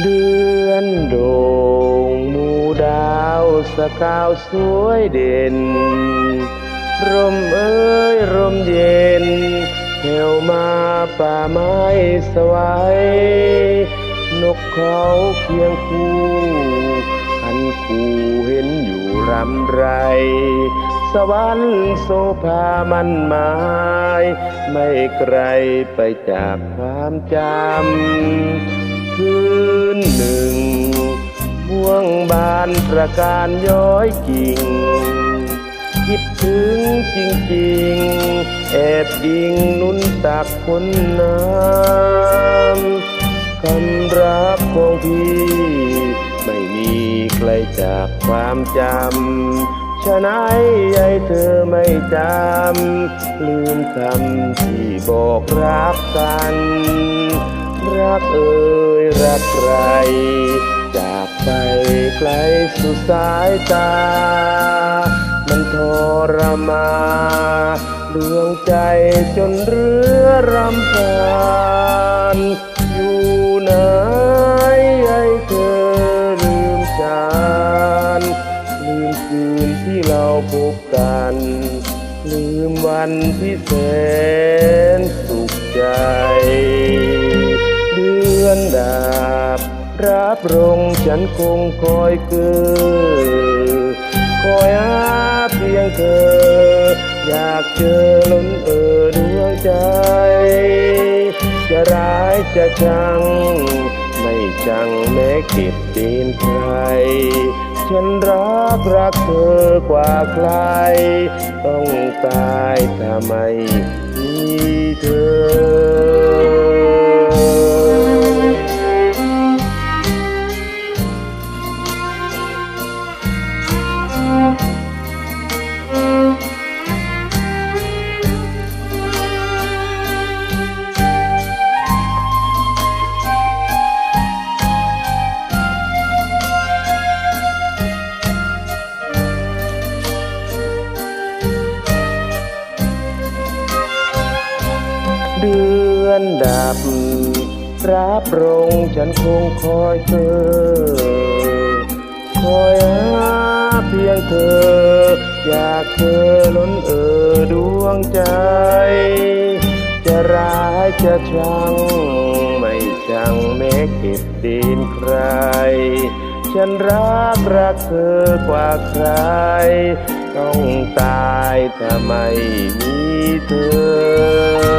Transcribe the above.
เดือนโด่งมูดาวสกาวสวยเด่น ร่มเอ้ยร่มเย็นแถวมาป่าไม้สวายนกเขาเคียงคู่คันคู่เห็นอยู่รำไร สวรรค์โสภามันหมาย ไม่ไกลไปจากความจำ คืนหนึ่งม่วงบานประการย้อยกิ่ง คิดถึงจริงๆ แอบยิงนุ่นตักคนน้ำคำรักของพี่ ไม่มีใครจากความจำ ฉะนั้นยายเธอไม่จำ ลืมคำที่บอกรักกัน รักเอ่ยรักใคร จากไปไกลสุดสายตา มันทรมานดวงใจจนเรือรำพานอยู่ไหนไอ้เธอลืมฉันลืมคืนที่เราพบกัน ลืมวันที่แสน อนดาบ รับรงฉันคงคอยเกือคอยหาเพียงเธอ อยากเจอล้นเออดวงใจ จะร้ายจะชัง ไม่จังแม้เก็บตีนใคร ฉันรักรักเธอกว่าใคร ต้องตายถ้าไม่มีเธอ เดือนดับ รับรงฉันคงคอยเธอ คอยหาเพียงเธอ อยากเธอล้นเออดวงใจ จะร้ายจะชัง ไม่ชังแม้เก็บดินใคร ฉันรักรักเธอกว่าใคร ต้องตายถ้าไม่มีเธอ